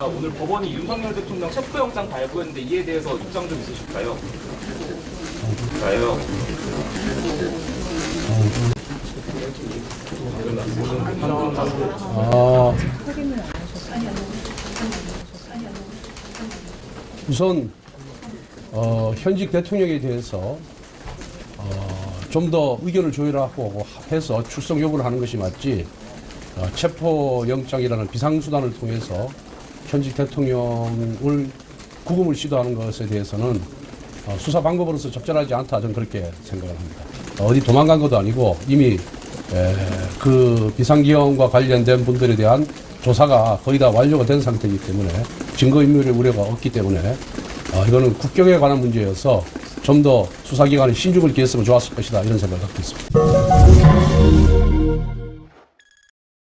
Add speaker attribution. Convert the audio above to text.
Speaker 1: 아, 오늘 법원이 윤석열 대통령 체포 영장 발부했는데 이에 대해서 입장 좀 있으실까요? 가요.
Speaker 2: 아, 우선 어, 현직 대통령에 대해서 어, 좀 더 의견을 조율하고 해서 출석 요구를 하는 것이 맞지 어, 체포 영장이라는 비상수단을 통해서 현직 대통령을 구금을 시도하는 것에 대해서는 어, 수사 방법으로서 적절하지 않다 저는 그렇게 생각을 합니다. 어, 어디 도망간 것도 아니고 이미 에, 그 비상기형과 관련된 분들에 대한 조사가 거의 다 완료가 된 상태이기 때문에 증거인멸의 우려가 없기 때문에 어, 이거는 국경에 관한 문제여서 좀 더 수사기관이 신중을 기했으면 좋았을 것이다 이런 생각을 갖고 있습니다.